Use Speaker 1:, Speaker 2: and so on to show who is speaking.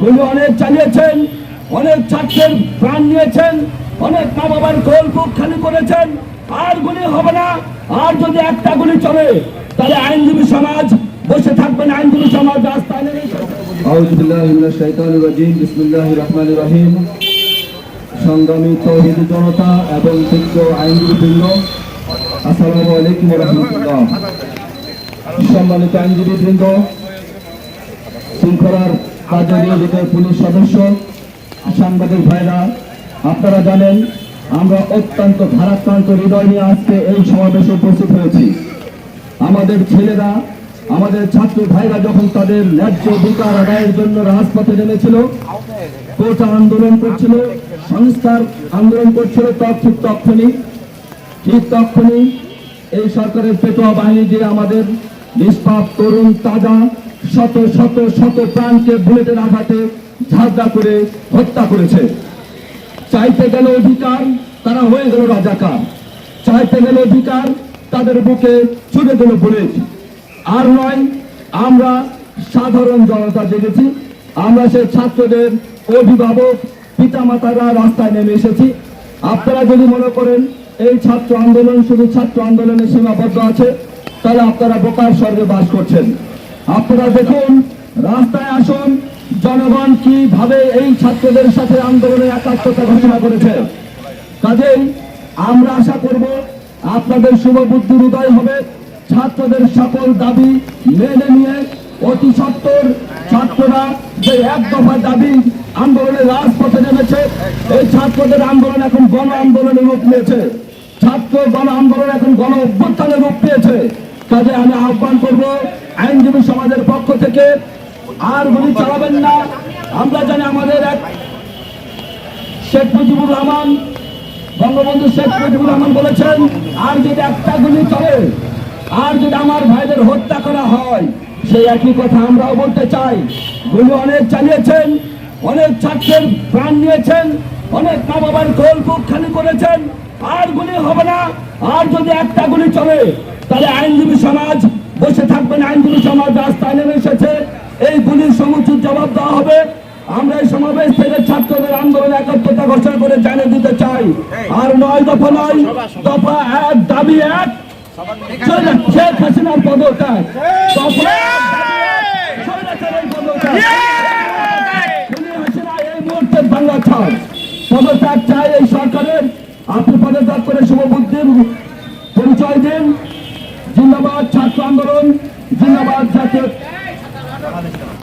Speaker 1: গুলি অনেক চালিয়েছেন, অনেক ছাত্রের প্রাণ নিয়েছেন, অনেক মা বাবার কোল বুক খালি করেছেন, আর গুলি হবে না, আর যদি একটা গুলি চলে, তাহলে আইনজীবী সমাজ বসে থাকবেন, আইনজীবী সমাজ রাস্তায়
Speaker 2: শৃঙ্খলার কাজে নিয়োজিত পুলিশ সদস্য, সাংবাদিক ভাইরা, আপনারা জানেন, আমরা অত্যন্ত ভারাক্রান্ত হৃদয় নিয়ে আজকে এই সমাবেশে উপস্থিত হয়েছি। আমাদের ছেলেরা, আমাদের ছাত্র ভাইরা যখন তাদের ন্যায্য অধিকার আদায়ের জন্য রাজপথে নেমেছিল কোটা আন্দোলন করছিল, সংস্কার আন্দোলন করছিল ঠিক তখনই ঠিক তখনই এই সরকারের পেটোয়া বাহিনী যে আমাদের নিষ্পাপ তরুণ, তাজা শত শত শত প্রাণকে বুলেটের আঘাতে ঝাঁঝা করে হত্যা করেছে। চাইতে গেল অধিকার, তারা হয়ে গেল রাজাকার চাইতে গেল অধিকার, তাদের বুকে ছুটে গেল বুলেট। আর নয়, আমরা সাধারণ জনতা জেগেছি। আমরা সেই ছাত্রদের অভিভাবক, পিতামাতারা রাস্তায় নেমে এসেছি। আপনারা যদি মনে করেন, এই ছাত্র আন্দোলন শুধু ছাত্র আন্দোলনে সীমাবদ্ধ আছে, তাহলে আপনারা বোকার স্বর্গে বাস করছেন। আপনারা দেখুন, রাস্তায় আসুন, জনগণ কীভাবে এই ছাত্রদের সাথে আন্দোলনের একাত্মতা ঘোষণা করেছে। কাজেই আমরা আশা করব, আপনাদের শুভ বুদ্ধির উদয় হবে। ছাত্রদের সকল দাবি মেনে নিয়ে অতি সত্তর ছাত্ররা যে এক দফা দাবি আন্দোলনের রাজপথে নেমেছে, এই ছাত্রদের আন্দোলন এখন গণ আন্দোলনের রূপ নিয়েছে। ছাত্র গণ আন্দোলন এখন গণ অভ্যুত্থানের রূপ পেয়েছে। কাজে আমি আহ্বান করব আইনজীবী সমাজের পক্ষ থেকে আর গুলি চালাবেন না। আমরা জানি আমাদের এক শেখ মুজিবুর রহমান, বঙ্গবন্ধু শেখ মুজিবুর রহমান বলেছেন, আর যদি একটা গুলি চলে, আর যদি আমার ভাইদের হত্যা করা হয়, সেই একই কথা আমরাও বলতে চাই। গুলি অনেক চালিয়েছেন, অনেক ছাত্রের প্রাণ নিয়েছেন, অনেক মা বাবার বুক খালি করেছেন। আর গুলি হবে না। আর যদি একটা গুলি চলে, তাহলে আইনজীবী সমাজ বসে থাকবেন আইনজীবী সমাজ রাস্তায় নেমে এসেছে। এই গুলির সমুচিত জবাব দেওয়া হবে। আমরা এই সমাবেশ থেকে ছাত্রদের আন্দোলন একাত্মতা ঘোষণা করে জানিয়ে দিতে চাই। আর নয় দফা নয়, দফা এক, দাবি এক। শেখ হাসিনার পদত্যাগ। দফা বাংলা ছাড়। পদত্যাগ চাই এই সরকারের। আপনি পদত্যাগ করে শুভবুদ্ধির পরিচয় দিন। জিন্দাবাদ জাতীয়